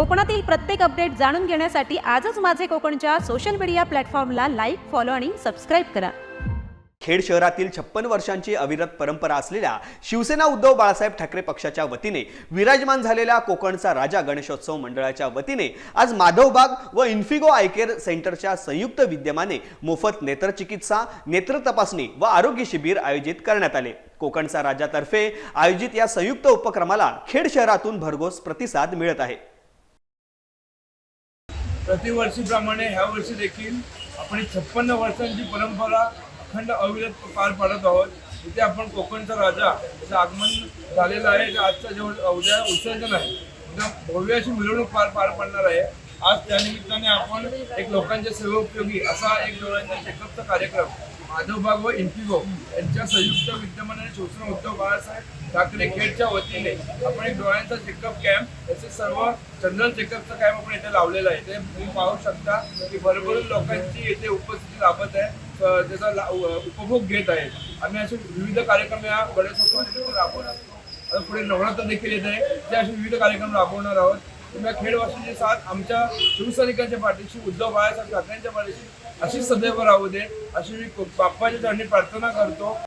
कोकणातील प्रत्येक अपडेट जाणून घेण्यासाठी आजच माझे कोकणच्या सोशल मीडिया प्लॅटफॉर्मला लाईक फॉलो आणि सबस्क्राईब करा. खेड शहरातील छप्पन वर्षांची अविरत परंपरा असलेल्या शिवसेना उद्धव बाळासाहेब ठाकरे पक्षाच्या वतीने विराजमान झालेल्या कोकणचा राजा गणेशोत्सव मंडळाच्या वतीने आज माधवबाग व इन्फिगो आयकेअर सेंटरच्या संयुक्त विद्यमाने मोफत नेत्रचिकित्सा नेत्र तपासणी व आरोग्य शिबिर आयोजित करण्यात आले. कोकणचा राजातर्फे आयोजित या संयुक्त उपक्रमाला खेड शहरातून भरघोस प्रतिसाद मिळत आहे. प्रतिवर्षीप्रमाणे ह्या वर्षी देखील आपण छप्पन्न वर्षांची परंपरा अखंड अविरत पार पाडत आहोत. इथे आपण कोकणचा राजा याचं आगमन झालेलं आहे जे आजच्या जेव्हा उद्या उत्सर्जन आहे उद्या भव्य अशी मिरवणूक पार पार पडणार आहे. आज त्यानिमित्ताने आपण एक लोकांच्या सेवोपयोगी असा एक डोळ्यांचा चेकअपचा कार्यक्रम माधवबाग व इन्फिगो यांच्या संयुक्त विद्यमानाने शिवसेना उद्धव बाळासाहेब ठाकरे खेडच्या वतीने आपण एक डोळ्यांचा चेकअप कॅम्प याचे सर्व जनरल चेकअपचा कॅम्प आपण इथे लावलेला आहे. ते तुम्ही पाहू शकता की भरभरून लोकांची येथे उपस्थिती लाभत आहे. त्याचा उपभोग घेत आहे. आम्ही असे विविध कार्यक्रम या गणेशोत्सवानिमित्त राबवणार असतो पुढे नवरात्र देखील येत आहे. ते असे विविध कार्यक्रम राबवणार आहोत. तुम्ही या खेडवासींची साथ आमच्या शिवसैनिकांच्या पाठीशी उद्धव बाळासाहेब ठाकरेंच्या पाठीशी अशीच सदैव राहू दे. अशी मी बाप्पाच्या चरणी प्रार्थना करतो.